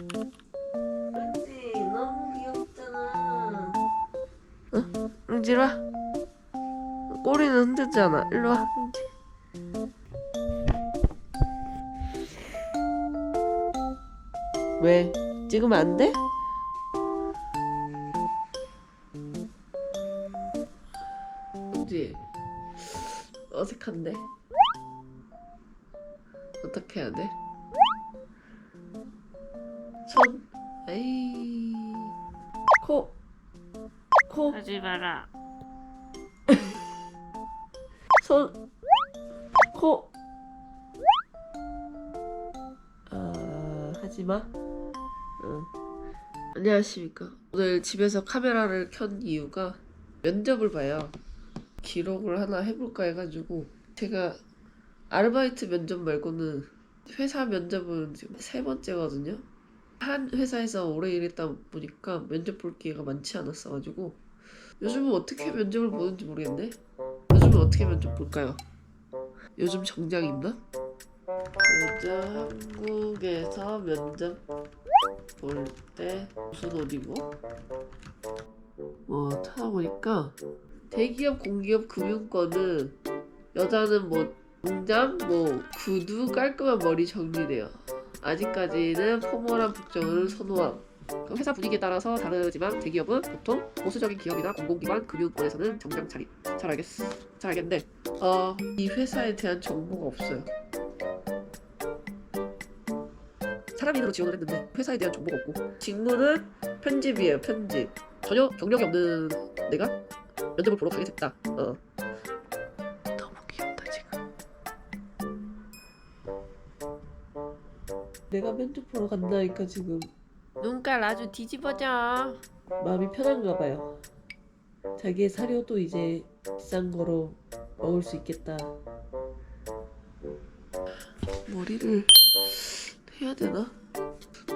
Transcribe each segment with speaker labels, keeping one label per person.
Speaker 1: 은지 너무 귀엽잖아. 응, 은지 와. 꼬리는 흔들잖아. 일로 와. 은지. 왜? 찍으면 안 돼? 은지 어색한데? 어떻게 해야 돼? 에이 코 코,
Speaker 2: 하지 마라.
Speaker 1: 손, 코. 아, 하지 마. 응. 안녕하십니까. 오늘 집에서 카메라를 켠 이유가 면접을 봐요. 기록을 하나 해볼까 해가지고 제가 아르바이트 면접 말고는 회사 면접은 지금 세 번째거든요. 한 회사에서 오래 일했다 보니까 면접 볼 기회가 많지 않았어가지고 요즘은 어떻게 면접을 보는지 모르겠네. 요즘은 어떻게 면접 볼까요? 요즘 정장 입나? 요즘 한국에서 면접 볼 때 무슨 옷 입어? 뭐 찾아보니까 대기업, 공기업, 금융권은 여자는 뭐 공장, 뭐 구두, 깔끔한 머리 정리돼요. 아직까지는 포멀한 복장을 선호함. 그 회사 분위기에 따라서 다르지만 대기업은 보통 보수적인 기업이나 공공기관, 금융권에서는 정장 차림. 잘 알겠어. 잘 알겠는데 어, 이 회사에 대한 정보가 없어요. 사람 인으로 지원을 했는데 회사에 대한 정보가 없고 직무는 편집이에요. 편집. 전혀 경력이 없는 내가 면접을 보러 가게 됐다. 어. 내가 면접 보러 간다니까 지금
Speaker 2: 눈깔 아주 뒤집어져.
Speaker 1: 마음이 편한가 봐요. 자기의 사료도 이제 비싼 거로 먹을 수 있겠다. 머리를 해야 되나?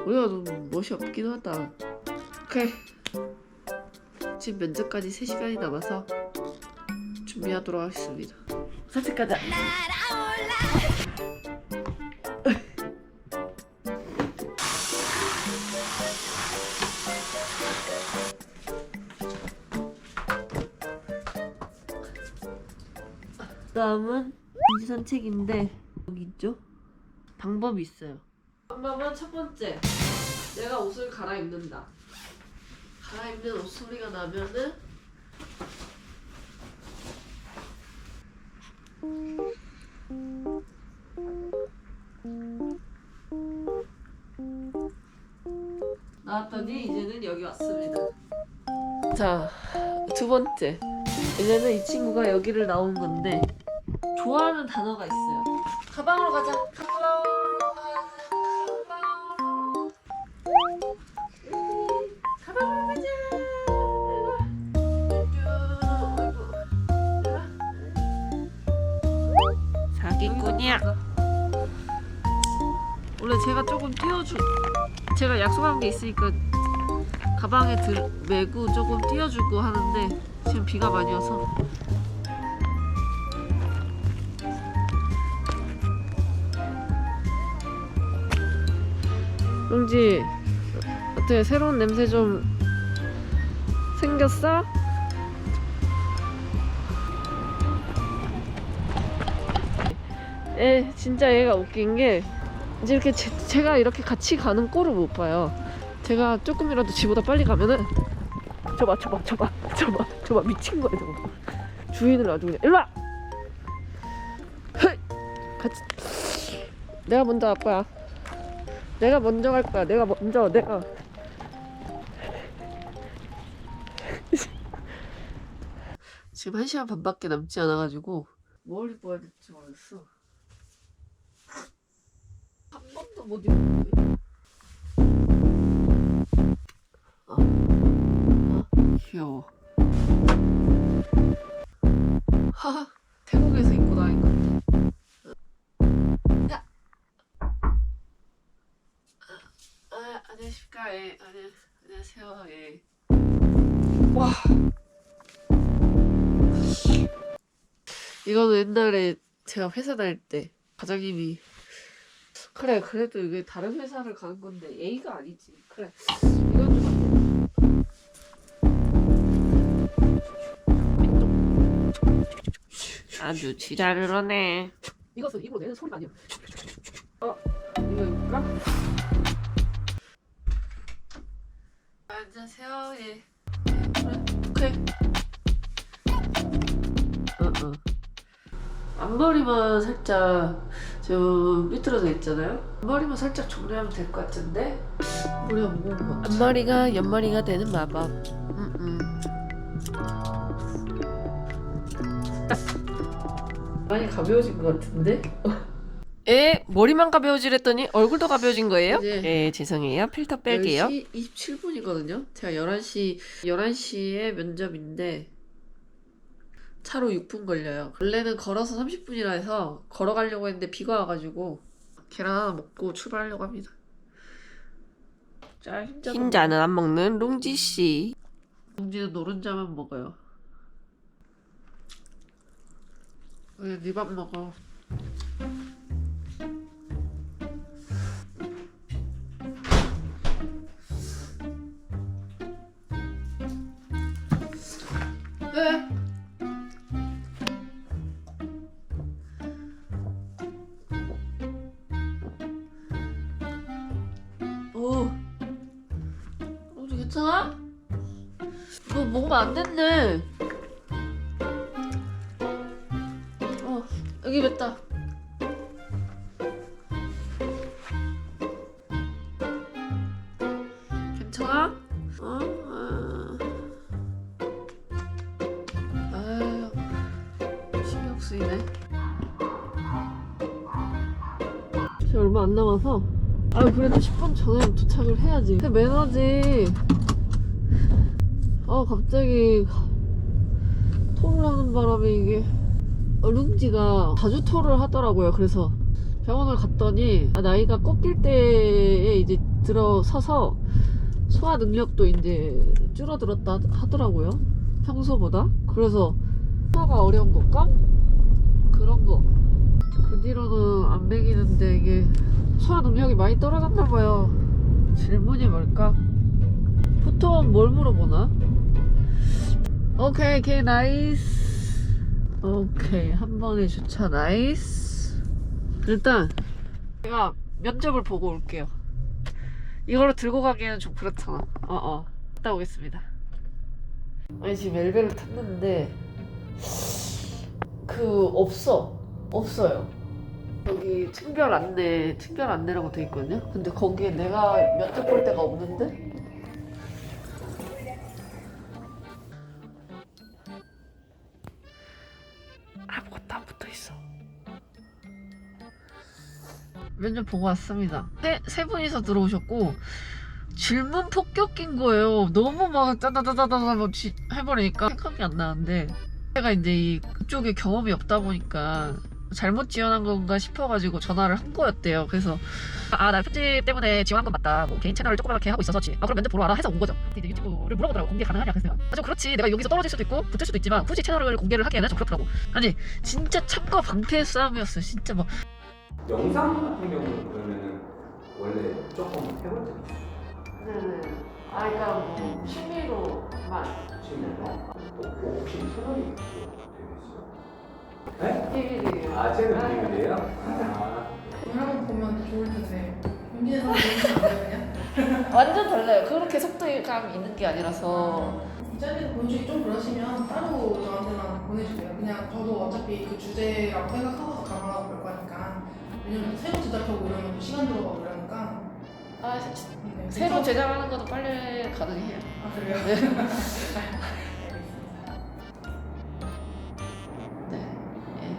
Speaker 1: 머리가 좀 멋이 없긴 하다. 오케이. 지금 면접까지 3시간이 남아서 준비하도록 하겠습니다. 산책 가자. 다음은 인지 산책인데 여기 있죠? 방법이 있어요. 방법은 첫 번째, 내가 옷을 갈아입는다. 갈아입는 옷 소리가 나면은 나왔더니 이제는 여기 왔습니다. 자, 두 번째. 이제는 이 친구가 여기를 나온 건데 좋아하는 단어가 있어요. 가방으로 가자. 가자.
Speaker 2: 사기꾼이야.
Speaker 1: 원래 제가 조금 띄워주 제가 약속한 게 있으니까 가방에 들 메고 조금 띄워주고 하는데 지금 비가 많이 와서 용지 어떻게 새로운 냄새 좀 생겼어? 에 진짜 얘가 웃긴 게 이제 이렇게 제, 가 이렇게 같이 가는 꼴을 못 봐요. 제가 조금이라도 지보다 빨리 가면은 저봐 저봐 저봐 저봐 저봐 미친 거야 저거. 주인을 아주 그냥 일로 와. 헤이! 같이 내가 먼저 갈 거야. 내가 먼저 갈 거야. 내가 먼저 내가 지금 한 시간 반밖에 남지 않아가지고 뭘 입어야 될지 모르겠어. 한 번도 못 입었네. 아, 아, 귀여워. 하하, 태국에서 안녕하십니까. 예, 안녕, 안녕하세요. 예. 와. 이거는 옛날에 제가 회사 다닐 때 과장님이 그래 그래도 이게 다른 회사를 가는 건데 A가 아니지 그래 이건 좀.
Speaker 2: 아주 지랄을 하네.
Speaker 1: 이것은 입으로 내는 소리가 아니야 어 이거 입을까? 안녕하세요. 예. 네, 그래 오케이. 어어. 앞머리만 살짝 좀 삐뚤어져 있잖아요. 앞머리만 살짝 정리하면 될 것 같은데? 머리가 무거운 것 같아?
Speaker 2: 앞머리가 옆머리가 되는 마법. 음, 음.
Speaker 1: 많이 가벼워진 것 같은데?
Speaker 2: 에 머리만 가벼워지랬더니 얼굴도 가벼워진 거예요?
Speaker 1: 네.
Speaker 2: 예, 죄송해요. 필터 뺄게요.
Speaker 1: 10시 27분이거든요. 제가 11시 11시에 면접인데 차로 6분 걸려요. 원래는 걸어서 30분이라 해서 걸어가려고 했는데 비가 와가지고 계란 하나 먹고 출발하려고 합니다. 자, 흰자
Speaker 2: 흰자는 안 먹는 롱지 씨.
Speaker 1: 동지는 노른자만 먹어요. 왜 네 밥 먹어? 왜? 오, 어, 괜찮아? 너 먹으면 안 됐네. 어, 여기 맵다. 쓰이네. 지금 얼마 안 남아서. 아유, 그래도 10분 전에 도착을 해야지. 근데 매너지. 아 갑자기 토를 하는 바람에 이게 어, 룽지가 자주 토를 하더라고요. 그래서 병원을 갔더니 아, 나이가 꺾일 때에 이제 들어서서 소화 능력도 이제 줄어들었다 하더라고요. 평소보다. 그래서 소화가 어려운 건가? 그런 거. 그 뒤로는 안 먹이는데 이게 소화 능력이 많이 떨어졌나 봐요. 질문이 뭘까? 보통 뭘 물어보나? 오케이, 오케이, 나이스. 오케이, 한 번에 주차, 나이스. 일단, 제가 면접을 보고 올게요. 이거를 들고 가기에는 좀 그렇잖아. 어, 어. 갔다 오겠습니다. 아니, 지금 엘베를 탔는데, 그, 없어. 없어요. 여기 특별 안내, 특별 안내라고 돼 있거든요? 근데 거기에 내가 면접 볼 데가 없는데? 아무것도 안 붙어 있어. 면접 보고 왔습니다. 세, 세 분이서 들어오셨고 질문 폭격인 거예요. 너무 막 따다다다다 막 지- 해버리니까 생각이 안 나는데 제가 이제 이 그쪽에 경험이 없다 보니까 잘못 지원한 건가 싶어가지고 전화를 한 거였대요. 그래서 아나 편집 때문에 지원한 건 맞다. 뭐 개인 채널을 조그맣게 하고 있어서지. 아 그럼 면접 보러 와라 해서 온 거죠. 근데 이제 유튜브를 물어보더라고 공개 가능하냐 그래서 아, 좀 그렇지. 내가 여기서 떨어질 수도 있고 붙을 수도 있지만 굳이 채널을 공개를 하기에는 좀 그렇더라고. 아니 진짜 참과 방패의 싸움이었어. 진짜 막
Speaker 3: 영상 같은 경우는 그러면은 원래 조금 적 있어요?
Speaker 1: 네네. 아 그러니까 뭐 취미로 만
Speaker 3: 지금 어? 또 혹시 채널이 어떻게 되시죠? 네?
Speaker 1: 비밀이에요.
Speaker 3: 아 채널 비밀이에요? 아
Speaker 4: 한번 보면 좋을 텐데 용기내서 보면 안 되냐?
Speaker 1: 완전 달라요. 그렇게 속도감이 있는 게 아니라서
Speaker 4: 이 자리에서 보여주기 좀 그러시면 따로 저한테만 보내주세요. 그냥 저도 어차피 그 주제라고 생각하고서 감안하고 볼 거니까 왜냐면 새로 제작하고 이러면 또 시간 들어가고
Speaker 1: 아
Speaker 4: 네,
Speaker 1: 새로 제작하는 것도 빨리 가능해요.
Speaker 4: 아 그래요?
Speaker 1: 네.
Speaker 4: 알겠습니다.
Speaker 1: 네. 예.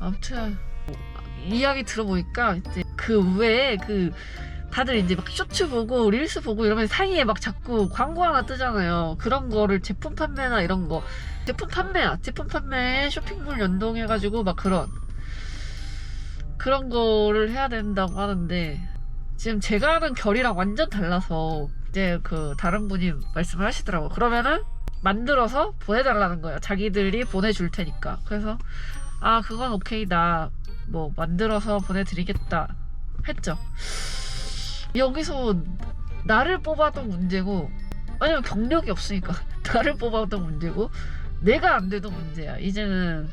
Speaker 1: 아무튼 이야기 들어보니까 이제 그 외에 그 다들 이제 막 쇼츠 보고 릴스 보고 이러면 사이에 막 자꾸 광고 하나 뜨잖아요. 그런 거를 제품 판매나 이런 거 제품 판매야. 제품 판매에 쇼핑몰 연동해가지고 막 그런 그런 거를 해야 된다고 하는데 지금 제가 하는 결이랑 완전 달라서 이제 그 다른 분이 말씀을 하시더라고. 그러면은 만들어서 보내달라는 거예요. 자기들이 보내줄 테니까. 그래서 아 그건 오케이 나 뭐 만들어서 보내드리겠다 했죠. 여기서 나를 뽑아도 문제고 아니면 경력이 없으니까 나를 뽑아도 문제고 내가 안 돼도 문제야. 이제는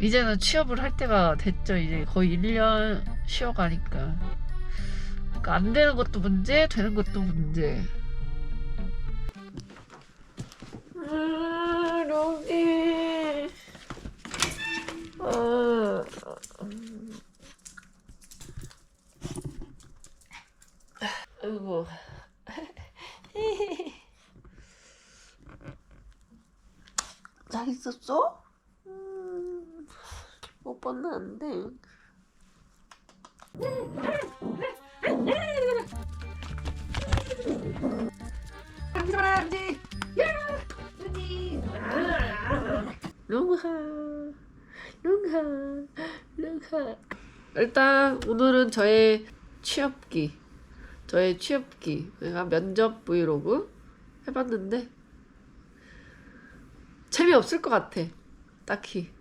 Speaker 1: 이제는 취업을 할 때가 됐죠. 이제 거의 1년 쉬어가니까. 그러니까 안 되는 것도 문제, 되는 것도 문제. 아, 로기. 아, 아이고. 잘 있었어? 봤는데. 룽하, 룽하, 룽하. 일단 오늘은 저의 취업기, 저의 취업기, 면접 브이로그 해봤는데 재미없을 것 같아. 딱히.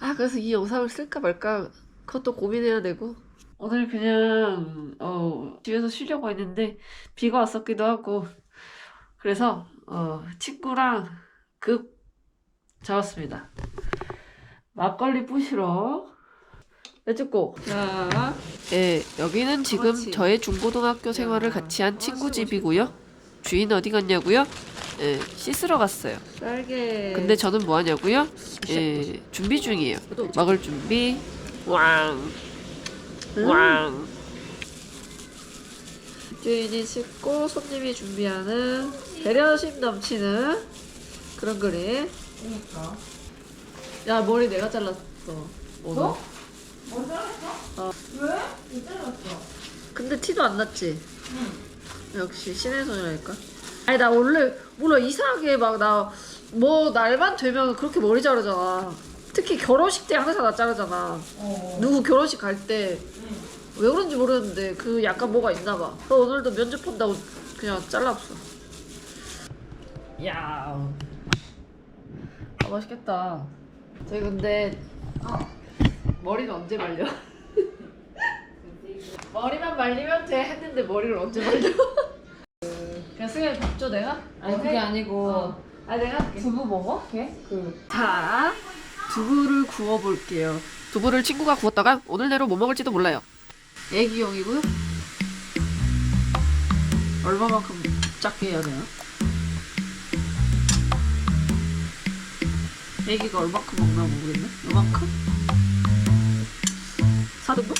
Speaker 1: 아, 그래서 이 영상을 쓸까 말까 그것도 고민해야 되고. 오늘 그냥 어, 집에서 쉬려고 했는데 비가 왔었기도 하고 그래서 어, 친구랑 급 잡았습니다. 막걸리 부시러 내주고 자, 예, 여기는 지금
Speaker 2: 그렇지.
Speaker 1: 저의 중고등학교 생활을 같이 한 친구 집이고요. 주인 어디 갔냐고요? 예, 씻으러 갔어요.
Speaker 2: 딸게.
Speaker 1: 근데 저는 뭐 하냐고요? 예, 준비 중이에요. 먹을 준비. 왕. 왕. 주인이 씻고 손님이 준비하는 배려심 넘치는 그런 그림.
Speaker 4: 그러니까.
Speaker 1: 야 머리 내가 잘랐어. 오늘.
Speaker 4: 너? 뭘 잘랐어?
Speaker 1: 어.
Speaker 4: 왜? 왜 잘랐어?
Speaker 1: 근데 티도 안 났지.
Speaker 4: 응.
Speaker 1: 역시 신의 소녀니까. 아니 나 원래 몰라 이상하게 막 나 뭐 날만 되면 그렇게 머리 자르잖아. 특히 결혼식 때 항상 나 자르잖아.
Speaker 4: 어.
Speaker 1: 누구 결혼식 갈 때 왜
Speaker 4: 응.
Speaker 1: 그런지 모르겠는데 그 약간 뭐가 있나 봐. 그래서 오늘도 면접 본다고 그냥 잘라봤어. 야, 아 맛있겠다. 저희 근데 머리는 언제 말려? 머리만 말리면 돼 했는데 머리를 언제 말려? 그냥 승현이 밥 줘 내가?
Speaker 2: 아니 그게 아니고
Speaker 1: 어. 아 내가 할게.
Speaker 2: 두부 먹어? 걔? 그
Speaker 1: 자, 두부를 구워볼게요. 두부를 친구가 구웠다가 오늘 내로 뭐 먹을지도 몰라요. 애기용이고요. 얼마만큼 작게 해야 되나? 애기가 얼마큼 먹나 모르겠네. 요만큼? 4등분?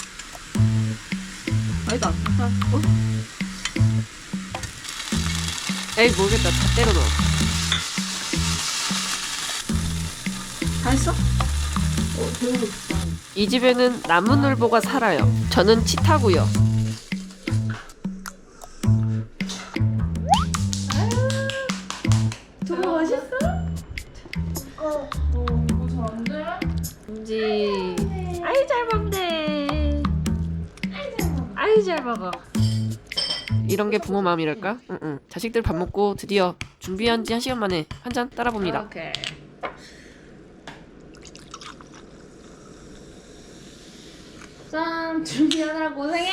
Speaker 1: 아니다. 한, 어? 에이 모르겠다. 다 때려 넣어. 다 했어? 이 집에는 나무늘보가 살아요. 저는 치타고요. 두부 맛있어?
Speaker 4: 어, 이거 잘안 돼?
Speaker 1: 은지. 아이 잘 먹네. 아이 잘 먹어. 이런 게 부모 마음이랄까? 응 응. 자식들 밥 먹고 드디어 준비한 지 한 시간 만에 한 잔 따라 봅니다.
Speaker 2: 오케이. 짠 준비하느라 고생해.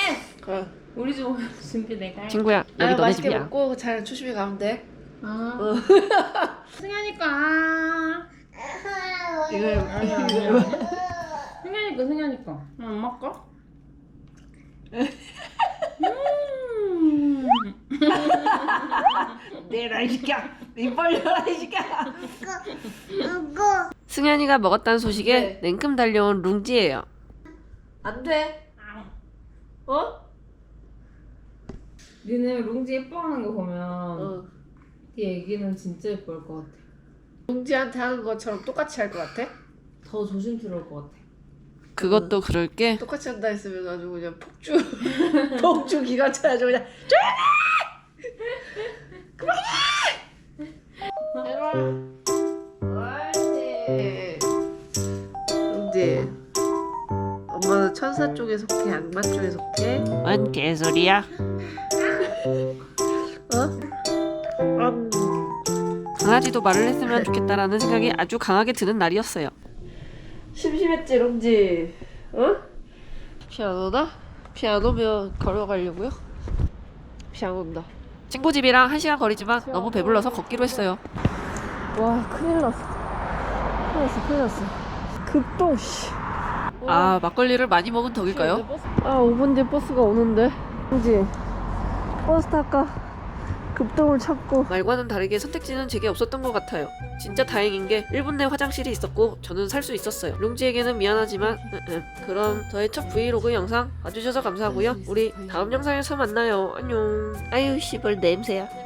Speaker 2: 우리 집 오면 준비 내가 해.
Speaker 1: 친구야 여기 너네
Speaker 2: 맛있게
Speaker 1: 집이야.
Speaker 2: 먹고 잘 조심히 가면 돼.
Speaker 4: 아.
Speaker 1: 어.
Speaker 2: 승현이까.
Speaker 1: 이걸
Speaker 2: 승현이까 승현이까.
Speaker 4: 응, 엄마 거?
Speaker 1: 내라 이 새끼야. 입 벌려라 이 새끼야. 승현이가 먹었다는 소식에
Speaker 2: 네.
Speaker 1: 냉큼 달려온 룽지예요.
Speaker 2: 안 돼. 어? 니네 룽지 예뻐하는 거 보면
Speaker 1: 어.
Speaker 2: 네 애기는 진짜 예뻐할 것 같아.
Speaker 1: 룽지한테 하는 것처럼 똑같이 할 것 같아?
Speaker 2: 더 조심스러울 것 같아.
Speaker 1: 그것도 그럴 게
Speaker 2: 똑같이 한다 했으면 아주 그냥 폭주 폭주 기가 차야죠 그냥
Speaker 1: 옳지. 룽지. 엄마는 천사 쪽에 속해, 악마 쪽에 속해. 뭔 개소리야? 어? 음. 강아지도 말을 했으면 좋겠다라는 생각이 아주 강하게 드는 날이었어요. 심심했지 롱지 어? 피아노나? 피아노면 걸어가려고요? 피아노다
Speaker 2: 친구 집이랑 한 시간 거리지만 너무 배불러서 걷기로 했어요.
Speaker 1: 와 큰일 났어 큰일 났어 큰일 났어 급동 씨
Speaker 2: 아 막걸리를 많이 먹은 덕일까요?
Speaker 1: 아 5분 뒤에 버스가 오는데 롱지 버스 탈까? 급동을 찾고
Speaker 2: 말과는 다르게 선택지는 제게 없었던 것 같아요. 진짜 다행인 게 1분 내 화장실이 있었고 저는 살 수 있었어요. 룽지에게는 미안하지만. 그럼 저의 첫 브이로그 영상 봐주셔서 감사하고요. 우리 다음 영상에서 만나요. 안녕. 아유 씨발 냄새야.